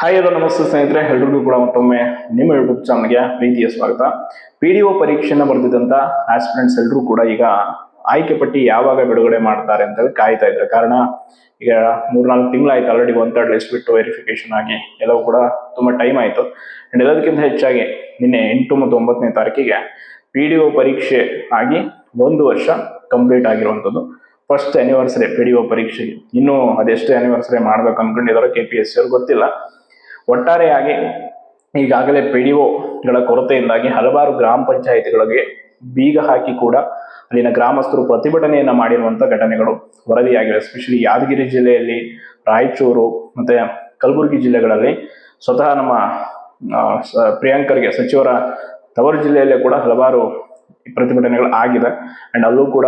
Hi ಅದು ನಮಸ್ತೆ ಸ್ನೇಹಿತರೆ, ಎಲ್ರಿಗೂ ಕೂಡ ಮತ್ತೊಮ್ಮೆ ನಿಮ್ಮ ಯೂಟ್ಯೂಬ್ ಚಾನಲ್ಗೆ ಪ್ರೀತಿಯ ಸ್ವಾಗತ. ಪಿ ಡಿ ಒ ಪರೀಕ್ಷೆನ ಬರೆದಿದ್ದಂಥ ಆಸ್ಪಿರೆಂಟ್ಸ್ ಎಲ್ಲರೂ ಕೂಡ ಈಗ ಆಯ್ಕೆ ಪಟ್ಟಿ ಯಾವಾಗ ಬಿಡುಗಡೆ ಮಾಡ್ತಾರೆ ಅಂತ ಕಾಯ್ತಾ ಇದ್ದಾರೆ. ಕಾರಣ, ಈಗ ಮೂರ್ನಾಲ್ಕು ತಿಂಗಳಾಯ್ತು ಆಲ್ರೆಡಿ ಒನ್ ತರ್ಡ್ ಲಿಸ್ಟ್ ಬಿಟ್ಟು ವೆರಿಫಿಕೇಶನ್ ಆಗಿ ಎಲ್ಲವೂ ಕೂಡ ತುಂಬ ಟೈಮ್ ಆಯಿತು. ಅಂಡ್ ಎಲ್ಲದಕ್ಕಿಂತ ಹೆಚ್ಚಾಗಿ ನಿನ್ನೆ ಎಂಟು ಮತ್ತು ಒಂಬತ್ತನೇ ತಾರೀಕಿಗೆ ಪಿ ಡಿ ಒ ಪರೀಕ್ಷೆ ಆಗಿ ಒಂದು ವರ್ಷ ಕಂಪ್ಲೀಟ್ ಆಗಿರುವಂಥದ್ದು. First anniversary P D O ಪರೀಕ್ಷೆಗೆ ಇನ್ನೂ ಅದೆಷ್ಟು ಆ್ಯನಿವರ್ಸರಿ ಮಾಡ್ಬೇಕು ಅಂದ್ಕೊಂಡಿದ್ದಾರೆ ಕೆ ಪಿ ಎಸ್ ಸಿ ಅವ್ರಿಗೆ ಗೊತ್ತಿಲ್ಲ. ಒಟ್ಟಾರೆಯಾಗಿ ಈಗಾಗಲೇ ಪಿ ಡಿ ಒಗಳ ಕೊರತೆಯಿಂದಾಗಿ ಹಲವಾರು ಗ್ರಾಮ ಪಂಚಾಯಿತಿಗಳಿಗೆ ಬೀಗ ಹಾಕಿ ಕೂಡ ಅಲ್ಲಿನ ಗ್ರಾಮಸ್ಥರು ಪ್ರತಿಭಟನೆಯನ್ನು ಮಾಡಿರುವಂಥ ಘಟನೆಗಳು ವರದಿಯಾಗಿವೆ. ಎಸ್ಪೆಷಲಿ ಯಾದಗಿರಿ ಜಿಲ್ಲೆಯಲ್ಲಿ ರಾಯಚೂರು ಮತ್ತೆ ಕಲಬುರಗಿ ಜಿಲ್ಲೆಗಳಲ್ಲಿ ಸ್ವತಃ ನಮ್ಮ ಪ್ರಿಯಾಂಕರ್ಗೆ, ಸಚಿವರ ತವರು ಜಿಲ್ಲೆಯಲ್ಲೇ ಕೂಡ ಹಲವಾರು ಪ್ರತಿಭಟನೆಗಳು ಆಗಿದೆ. ಅಂಡ್ ಅಲ್ಲೂ ಕೂಡ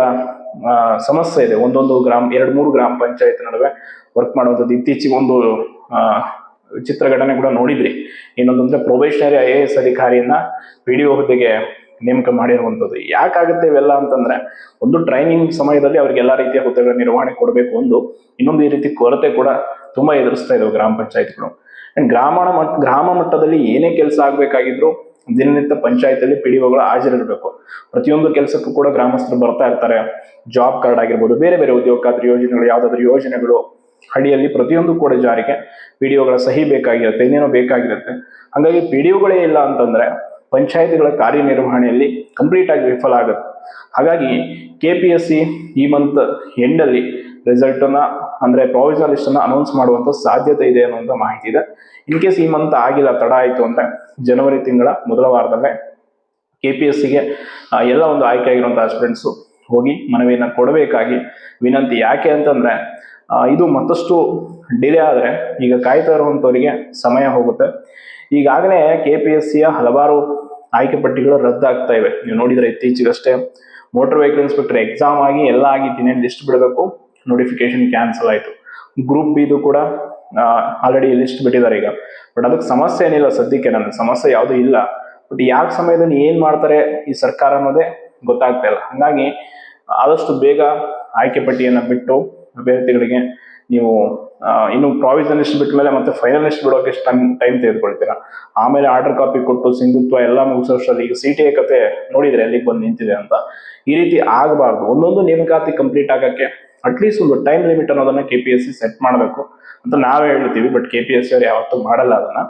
ಸಮಸ್ಯೆ ಇದೆ. ಒಂದೊಂದು ಗ್ರಾಮ, ಎರಡು ಮೂರು ಗ್ರಾಮ ಪಂಚಾಯತ್ ನಡುವೆ ವರ್ಕ್ ಮಾಡುವಂಥದ್ದು ಇತ್ತೀಚೆಗೆ ಒಂದು ಆ, ಚಿತ್ರ ಘಟನೆ ಕೂಡ ನೋಡಿದ್ರಿ. ಇನ್ನೊಂದಂದ್ರೆ ಪ್ರೊಬೇಷನರಿ ಐ ಎ ಎಸ್ ಅಧಿಕಾರಿಯನ್ನ ಪಿ ಡಿ ಒ ಹುದ್ದೆಗೆ ನೇಮಕ ಮಾಡಿರುವಂಥದ್ದು. ಯಾಕಾಗುತ್ತೆ ಇವೆಲ್ಲ ಅಂತಂದ್ರೆ ಒಂದು ಟ್ರೈನಿಂಗ್ ಸಮಯದಲ್ಲಿ ಅವ್ರಿಗೆ ಎಲ್ಲಾ ರೀತಿಯ ಹುದ್ದೆಗಳ ನಿರ್ವಹಣೆ ಕೊಡಬೇಕು ಒಂದು. ಇನ್ನೊಂದು ಈ ರೀತಿ ಕೊರತೆ ಕೂಡ ತುಂಬಾ ಎದುರಿಸ್ತಾ ಇದಾವೆ ಗ್ರಾಮ ಪಂಚಾಯತ್ಗಳು. ಗ್ರಾಮೀಣ ಮಟ್ಟ ಗ್ರಾಮ ಮಟ್ಟದಲ್ಲಿ ಏನೇ ಕೆಲಸ ಆಗ್ಬೇಕಾಗಿದ್ರು ದಿನನಿತ್ಯ ಪಂಚಾಯತಲ್ಲಿ ಪಿ ಡಿ ಒಗಳು ಹಾಜರಿರಬೇಕು. ಪ್ರತಿಯೊಂದು ಕೆಲಸಕ್ಕೂ ಕೂಡ ಗ್ರಾಮಸ್ಥರು ಬರ್ತಾ ಇರ್ತಾರೆ. ಜಾಬ್ ಕಾರ್ಡ್ ಆಗಿರ್ಬೋದು ಬೇರೆ ಬೇರೆ ಉದ್ಯೋಗ ಖಾತ್ರಿ ಯೋಜನೆಗಳು ಯಾವ್ದಾದ್ರು ಯೋಜನೆಗಳು ಅಡಿಯಲ್ಲಿ ಪ್ರತಿಯೊಂದು ಕೂಡ ಜಾರಿಗೆ ಪಿ ಡಿ ಒಗಳ ಸಹಿ ಬೇಕಾಗಿರುತ್ತೆ, ಇನ್ನೇನೋ ಬೇಕಾಗಿರುತ್ತೆ. ಹಾಗಾಗಿ ಪಿ ಡಿ ಒಗಳೇ ಇಲ್ಲ ಅಂತಂದ್ರೆ ಪಂಚಾಯತ್ಗಳ ಕಾರ್ಯನಿರ್ವಹಣೆಯಲ್ಲಿ ಕಂಪ್ಲೀಟ್ ಆಗಿ ವಿಫಲ ಆಗುತ್ತೆ. ಹಾಗಾಗಿ ಕೆ ಪಿ ಎಸ್ ಸಿ ಈ ಮಂತ್ ಎಂಡಲ್ಲಿ ರಿಸಲ್ಟ್ ಅನ್ನ ಅಂದ್ರೆ ಪ್ರಾವಿಷನಲ್ ಲಿಸ್ಟ್ ಅನ್ನ ಅನೌನ್ಸ್ ಮಾಡುವಂತ ಸಾಧ್ಯತೆ ಇದೆ ಅನ್ನುವಂತ ಮಾಹಿತಿ ಇದೆ. ಇನ್ ಕೇಸ್ ಈ ಮಂತ್ ಆಗಿಲ್ಲ, ತಡ ಆಯ್ತು ಅಂದ್ರೆ ಜನವರಿ ತಿಂಗಳ ಮೊದಲ ವಾರದಲ್ಲೇ ಕೆ ಪಿ ಎಸ್ ಸಿಗೆ ಎಲ್ಲ ಒಂದು ಆಯ್ಕೆ ಆಗಿರುವಂತಹ ಸ್ಟೂಡೆಂಟ್ಸ್ ಹೋಗಿ ಮನವಿಯನ್ನ ಕೊಡಬೇಕಾಗಿ ವಿನಂತಿ. ಯಾಕೆ ಅಂತಂದ್ರೆ ಇದು ಮತ್ತಷ್ಟು ಡಿಲೇ ಆದರೆ ಈಗ ಕಾಯ್ತಾ ಇರುವಂಥವರಿಗೆ ಸಮಯ ಹೋಗುತ್ತೆ. ಈಗಾಗಲೇ ಕೆ ಪಿ ಎಸ್ ಸಿಯ ಹಲವಾರು ಆಯ್ಕೆ ಪಟ್ಟಿಗಳು ರದ್ದಾಗ್ತಾ ಇವೆ. ನೀವು ನೋಡಿದ್ರೆ ಇತ್ತೀಚೆಗಷ್ಟೇ ಮೋಟರ್ ವೆಹಿಕಲ್ ಇನ್ಸ್ಪೆಕ್ಟರ್ ಎಕ್ಸಾಮ್ ಆಗಿ ಎಲ್ಲ ಆಗಿ ದಿನೇ ಲಿಸ್ಟ್ ಬಿಡಬೇಕು ನೋಟಿಫಿಕೇಶನ್ ಕ್ಯಾನ್ಸಲ್ ಆಯಿತು. ಗ್ರೂಪ್ ಬಿದು ಕೂಡ ಆಲ್ರೆಡಿ ಲಿಸ್ಟ್ ಬಿಟ್ಟಿದ್ದಾರೆ ಈಗ. ಬಟ್ ಅದಕ್ಕೆ ಸಮಸ್ಯೆ ಏನಿಲ್ಲ ಸದ್ಯಕ್ಕೆ ನನಗೆ ಸಮಸ್ಯೆ ಯಾವುದೂ ಇಲ್ಲ. ಬಟ್ ಯಾವ ಸಮಯದಲ್ಲಿ ಏನು ಮಾಡ್ತಾರೆ ಈ ಸರ್ಕಾರ ಅನ್ನೋದೇ ಗೊತ್ತಾಗ್ತಾ ಇಲ್ಲ. ಹಾಗಾಗಿ ಆದಷ್ಟು ಬೇಗ ಆಯ್ಕೆ ಪಟ್ಟಿಯನ್ನು ಬಿಟ್ಟು ಅಭ್ಯರ್ಥಿಗಳಿಗೆ ನೀವು ಇನ್ನು ಪ್ರಾವಿಷನ್ ಲಿಸ್ಟ್ ಮೇಲೆ ಮತ್ತೆ ಫೈನಲ್ ಲಿಸ್ಟ್ ಬಿಡೋಕೆ ಟೈಮ್ ಟೈಮ್ ತೆಗೆದುಕೊಳ್ತೀರಾ? ಆಮೇಲೆ ಆರ್ಡರ್ ಕಾಪಿ ಕೊಟ್ಟು, ಸಿಂಧುತ್ವ ಎಲ್ಲ ಮುಗಿಸೋಷ್ಟರಲ್ಲಿ ಈಗ ಸಿ ಟಿ ಕತೆ ನೋಡಿದ್ರೆ ಎಲ್ಲಿಗೆ ಬಂದು ನಿಂತಿದೆ ಅಂತ. ಈ ರೀತಿ ಆಗಬಾರ್ದು. ಒಂದೊಂದು ನೇಮಕಾತಿ ಕಂಪ್ಲೀಟ್ ಆಗೋಕ್ಕೆ ಅಟ್ಲೀಸ್ಟ್ ಒಂದು ಟೈಮ್ ಲಿಮಿಟ್ ಅನ್ನೋದನ್ನ K P S C set ಮಾಡಬೇಕು ಅಂತ ನಾವೇ ಹೇಳ್ತೀವಿ but K P S C ಅವ್ರು ಯಾವತ್ತೂ ಮಾಡಲ್ಲ ಅದನ್ನ.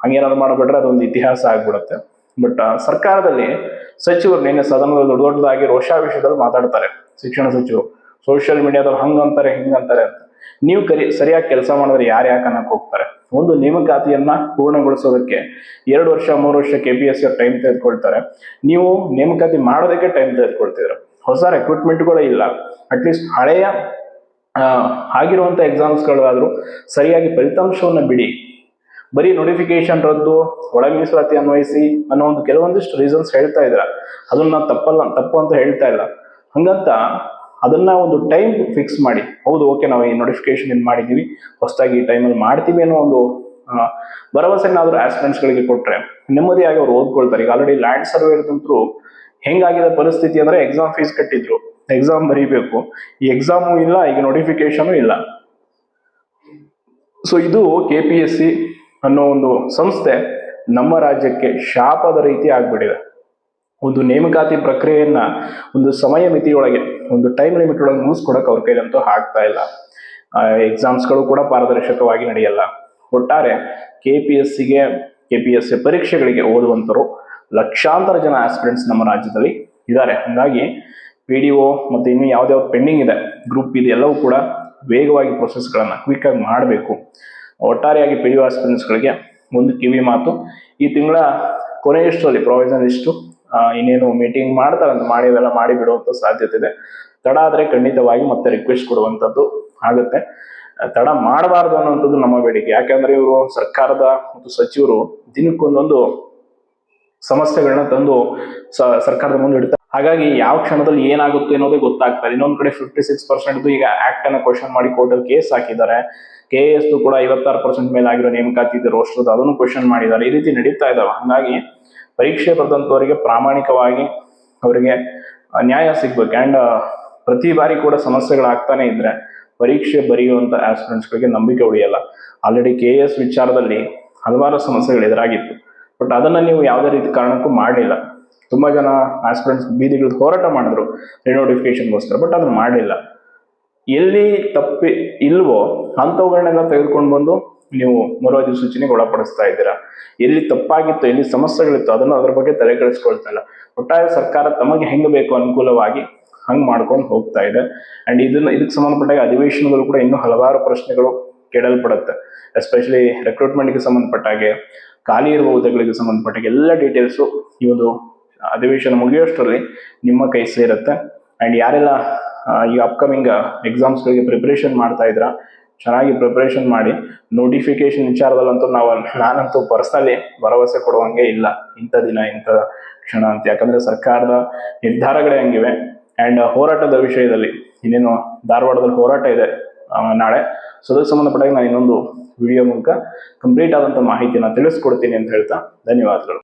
ಹಂಗೇನಾದ್ರು ಮಾಡಿಬಿಟ್ರೆ ಅದೊಂದು ಇತಿಹಾಸ ಆಗ್ಬಿಡುತ್ತೆ. ಬಟ್ ಸರ್ಕಾರದಲ್ಲಿ ಸಚಿವರು ನಿನ್ನೆ ಸದನದಲ್ಲಿ ದೊಡ್ಡ ದೊಡ್ಡದಾಗಿ ರೋಷಾ ವಿಷಯದಲ್ಲಿ ಮಾತಾಡ್ತಾರೆ. ಶಿಕ್ಷಣ ಸಚಿವರು. ಸೋಷಿಯಲ್ ಮೀಡಿಯಾದವ್ರು ಹಂಗಂತಾರೆ, ಹಿಂಗಂತಾರೆ ಅಂತ. ನೀವು ಕರಿ, ಸರಿಯಾಗಿ ಕೆಲಸ ಮಾಡಿದ್ರೆ ಯಾರು ಯಾಕೆ ಅನ್ನಕ್ಕೆ ಹೋಗ್ತಾರೆ? ಒಂದು ನೇಮಕಾತಿಯನ್ನ ಪೂರ್ಣಗೊಳಿಸೋದಕ್ಕೆ ಎರಡು ವರ್ಷ, ಮೂರು ವರ್ಷ ಕೆ ಪಿ ಎಸ್ ಟೈಮ್ ತೆಗೆದುಕೊಳ್ತಾರೆ. ನೀವು ನೇಮಕಾತಿ ಮಾಡೋದಕ್ಕೆ ಟೈಮ್ ತೆಗೆದುಕೊಳ್ತಿದ್ರು. ಹೊಸ ರೆಕ್ರೂಟ್ಮೆಂಟ್ಗಳೇ ಇಲ್ಲ. ಅಟ್ಲೀಸ್ಟ್ ಹಳೆಯ ಆಗಿರುವಂಥ ಎಕ್ಸಾಮ್ಸ್ಗಳಾದರೂ ಸರಿಯಾಗಿ ಫಲಿತಾಂಶವನ್ನು ಬಿಡಿ. ಬರೀ ನೋಟಿಫಿಕೇಶನ್ ರದ್ದು ಒಳ ಮೀಸಲಾತಿ ಅನ್ವಯಿಸಿ ಅನ್ನೋ ಒಂದು ಕೆಲವೊಂದಿಷ್ಟು ರೀಸನ್ಸ್ ಹೇಳ್ತಾ ಇದ್ರ. ಅದನ್ನ ತಪ್ಪಲ್ಲ, ತಪ್ಪು ಅಂತ ಹೇಳ್ತಾ ಇಲ್ಲ. ಹಂಗಂತ ಅದನ್ನ ಒಂದು ಟೈಮ್ ಫಿಕ್ಸ್ ಮಾಡಿ. ಹೌದು ಓಕೆ ನಾವು ಈ ನೋಟಿಫಿಕೇಶನ್ ಏನು ಮಾಡಿದೀವಿ. ಹೊಸದಾಗಿ ಈ ಟೈಮಲ್ಲಿ ಮಾಡ್ತೀವಿ ಅನ್ನೋ ಒಂದು ಭರವಸೆನಾದರೂ ಭರವಸೆನಾದ್ರೂ ಕೊಟ್ಟರೆ ನೆಮ್ಮದಿಯಾಗಿ ಅವ್ರು ಓದ್ಕೊಳ್ತಾರೆ. ಈಗ ಆಲ್ರೆಡಿ ಲ್ಯಾಂಡ್ ಸರ್ವೆ ಇರ್ತಂತ್ರು ಹೆಂಗಾಗಿದೆ ಪರಿಸ್ಥಿತಿ ಅಂದ್ರೆ ಎಕ್ಸಾಮ್ ಫೀಸ್ ಕಟ್ಟಿದ್ರು. ಎಕ್ಸಾಮ್ ಬರೀಬೇಕು. ಈ ಎಕ್ಸಾಮು ಇಲ್ಲ, ಈಗ ನೋಟಿಫಿಕೇಶನು ಇಲ್ಲ. ಸೊ ಇದು ಕೆ ಪಿ ಎಸ್ ಸಿ ಅನ್ನೋ ಒಂದು ಸಂಸ್ಥೆ ನಮ್ಮ ರಾಜ್ಯಕ್ಕೆ ಶಾಪದ ರೀತಿ ಆಗ್ಬಿಟ್ಟಿದೆ. ಒಂದು ನೇಮಕಾತಿ ಪ್ರಕ್ರಿಯೆಯನ್ನ ಒಂದು ಸಮಯ ಮಿತಿಯೊಳಗೆ, ಒಂದು ಟೈಮ್ ಲಿಮಿಟ್ ಒಳಗೆ ಮುಗಿಸ್ಕೊಡಕ್ ಅವ್ರ ಕೈಲಂತೂ ಆಗ್ತಾ ಇಲ್ಲ. ಎಕ್ಸಾಮ್ಸ್ಗಳು ಕೂಡ ಪಾರದರ್ಶಕವಾಗಿ ನಡೆಯಲ್ಲ. ಒಟ್ಟಾರೆ ಕೆ ಪಿ ಎಸ್ ಸಿಗೆ ಕೆ ಪಿ ಎಸ್ ಸಿ ಪರೀಕ್ಷೆಗಳಿಗೆ ಓದುವಂತರು ಲಕ್ಷಾಂತರ ಜನ ಆಸ್ಪಿರೆಂಟ್ಸ್ ನಮ್ಮ ರಾಜ್ಯದಲ್ಲಿ ಇದ್ದಾರೆ. ಹಾಗಾಗಿ ಪಿ ಡಿ ಒ ಮತ್ತು ಇನ್ನು ಯಾವ್ದಾವ್ದು ಪೆಂಡಿಂಗ್ ಇದೆ ಗ್ರೂಪ್ ಇದೆ ಎಲ್ಲವೂ ಕೂಡ ವೇಗವಾಗಿ ಪ್ರೊಸೆಸ್ಗಳನ್ನು ಕ್ವಿಕ್ಕಾಗಿ ಮಾಡಬೇಕು. ಒಟ್ಟಾರೆಯಾಗಿ ಪಿ ಡಿ ಒ ಆಸ್ಪಿರೆಂಟ್ಸ್ಗಳಿಗೆ ಒಂದು ಕಿವಿ ಮಾತು. ಈ ತಿಂಗಳ ಕೊನೆಯಷ್ಟರಲ್ಲಿ ಪ್ರೊವಿಷನ್ ಇಷ್ಟು ಇನ್ನೇನು ಮೀಟಿಂಗ್ ಮಾಡ್ತಾರೆ ಮಾಡಿ, ಇವೆಲ್ಲ ಮಾಡಿ ಬಿಡುವಂತ ಸಾಧ್ಯತೆ ಇದೆ. ತಡ ಆದ್ರೆ ಖಂಡಿತವಾಗಿ ಮತ್ತೆ ರಿಕ್ವೆಸ್ಟ್ ಕೊಡುವಂಥದ್ದು ಆಗುತ್ತೆ. ತಡ ಮಾಡಬಾರ್ದು ಅನ್ನುವಂಥದ್ದು ನಮ್ಮ ಬೇಡಿಕೆ. ಯಾಕೆಂದ್ರೆ ಇವರು ಸರ್ಕಾರದ ಮತ್ತು ಸಚಿವರು ದಿನಕ್ಕೊಂದೊಂದು ಸಮಸ್ಯೆಗಳನ್ನ ತಂದು ಸರ್ಕಾರದ ಮುಂದೆ ಇಡ್ತಾರೆ. ಹಾಗಾಗಿ ಯಾವ ಕ್ಷಣದಲ್ಲಿ ಏನಾಗುತ್ತೆ ಅನ್ನೋದೇ ಗೊತ್ತಾಗ್ತಾರೆ ಇನ್ನೊಂದು ಇನ್ನೊಂದ್ ಕಡೆ ಫಿಫ್ಟಿ ಸಿಕ್ಸ್ ಪರ್ಸೆಂಟ್ ಈಗ ಆಕ್ಟ್ ಅನ್ನ ಕ್ವಶನ್ ಮಾಡಿ ಕೋರ್ಟಲ್ಲಿ ಕೇಸ್ ಹಾಕಿದ್ದಾರೆ. ಕೆ ಎಸ್ ಕೂಡ ಐವತ್ತಾರು ಪರ್ಸೆಂಟ್ ಮೇಲೆ ಆಗಿರೋ ನೇಮಕಾತಿ ಇದೆ ರೋಸ್ಟರ್ದು ಅದನ್ನು ಕ್ವಶನ್ ಮಾಡಿದ್ದಾರೆ. ಈ ರೀತಿ ನಡೀತಾ ಇದಾವೆ. ಹಾಗಾಗಿ ಪರೀಕ್ಷೆ ಬರೆದಂತವರಿಗೆ ಪ್ರಾಮಾಣಿಕವಾಗಿ ಅವರಿಗೆ ನ್ಯಾಯ ಸಿಗ್ಬೇಕು. ಆ್ಯಂಡ್ ಪ್ರತಿ ಬಾರಿ ಕೂಡ ಸಮಸ್ಯೆಗಳಾಗ್ತಾನೆ ಇದ್ರೆ ಪರೀಕ್ಷೆ ಬರೆಯುವಂಥ ಆಸ್ಪಿರೆಂಟ್ಸ್ಗಳಿಗೆ ನಂಬಿಕೆ ಉಳಿಯಲ್ಲ. ಆಲ್ರೆಡಿ ಕೆ ಎಸ್ ವಿಚಾರದಲ್ಲಿ ಹಲವಾರು ಸಮಸ್ಯೆಗಳು ಎದುರಾಗಿತ್ತು. ಬಟ್ ಅದನ್ನ ನೀವು ಯಾವುದೇ ರೀತಿ ಕಾರಣಕ್ಕೂ ಮಾಡಲಿಲ್ಲ ತುಂಬಾ ಜನ ಆಸ್ಪಿಡೆಂಟ್ಸ್ ಬೀದಿಗಳು ಹೋರಾಟ ಮಾಡಿದ್ರು ರಿನೋಟಿಫಿಕೇಶನ್ಗೋಸ್ಕರ ಬಟ್ ಅದನ್ನ ಮಾಡಲಿಲ್ಲ ಎಲ್ಲಿ ತಪ್ಪಿ ಇಲ್ವೋ ಅಂಥವುಗಳನ್ನೆಲ್ಲ ತೆಗೆದುಕೊಂಡು ಬಂದು ನೀವು ಮರುವಾದಿ ಸೂಚನೆಗೆ ಒಳಪಡಿಸ್ತಾ ಇದ್ದೀರಾ. ಎಲ್ಲಿ ತಪ್ಪಾಗಿತ್ತು, ಎಲ್ಲಿ ಸಮಸ್ಯೆಗಳಿತ್ತು ಅದನ್ನು ಅದ್ರ ಬಗ್ಗೆ ತಲೆ ಕೆಡಿಸ್ಕೊಳ್ತಾ ಇಲ್ಲ. ಒಟ್ಟಾರೆ ಸರ್ಕಾರ ತಮಗೆ ಹೆಂಗೆ ಬೇಕು ಅನುಕೂಲವಾಗಿ ಹಂಗೆ ಮಾಡ್ಕೊಂಡು ಹೋಗ್ತಾ ಇದೆ. ಅಂಡ್ ಇದನ್ನ, ಇದಕ್ಕೆ ಸಂಬಂಧಪಟ್ಟಾಗ ಅಧಿವೇಶನಗಳು ಕೂಡ ಇನ್ನೂ ಹಲವಾರು ಪ್ರಶ್ನೆಗಳು ಕೇಳಲ್ಪಡುತ್ತೆ. ಎಸ್ಪೆಷಲಿ ರೆಕ್ರೂಟ್ಮೆಂಟ್ಗೆ ಸಂಬಂಧಪಟ್ಟಾಗೆ ಖಾಲಿ ಇರುವ ಹುದ್ದೆಗಳಿಗೆ ಸಂಬಂಧಪಟ್ಟಾಗ ಎಲ್ಲ ಡೀಟೇಲ್ಸು ಈ ಅಧಿವೇಶನ ಮುಗಿಯೋಷ್ಟರಲ್ಲಿ ನಿಮ್ಮ ಕೈ ಸೇರುತ್ತೆ. ಆ್ಯಂಡ್ ಯಾರೆಲ್ಲ ಈ ಅಪ್ಕಮಿಂಗ್ ಎಕ್ಸಾಮ್ಸ್ಗಳಿಗೆ ಪ್ರಿಪ್ರೇಷನ್ ಮಾಡ್ತಾ ಇದ್ರ, ಚೆನ್ನಾಗಿ ಪ್ರಿಪ್ರೇಷನ್ ಮಾಡಿ ನೋಟಿಫಿಕೇಶನ್ ವಿಚಾರದಲ್ಲಂತೂ ನಾವು ನಾನಂತೂ ಪರ್ಸ್ನಲಿ ಭರವಸೆ ಕೊಡುವಂಗೆ ಇಲ್ಲ. ಇಂಥ ದಿನ, ಇಂಥ ಕ್ಷಣ ಅಂತ. ಯಾಕಂದ್ರೆ ಸರ್ಕಾರದ ನಿರ್ಧಾರಗಳೇ ಹಂಗಿವೆ. ಆ್ಯಂಡ್ ಹೋರಾಟದ ವಿಷಯದಲ್ಲಿ ಇನ್ನೇನು ಧಾರವಾಡದಲ್ಲಿ ಹೋರಾಟ ಇದೆ ನಾಳೆ. ಸೊ ಅದಕ್ಕೆ ಸಂಬಂಧಪಟ್ಟಾಗ ನಾನು ಇನ್ನೊಂದು ವಿಡಿಯೋ ಮೂಲಕ ಕಂಪ್ಲೀಟ್ ಆದಂಥ ಮಾಹಿತಿಯನ್ನು ತಿಳಿಸ್ಕೊಡ್ತೀನಿ ಅಂತ ಹೇಳ್ತಾ ಧನ್ಯವಾದಗಳು.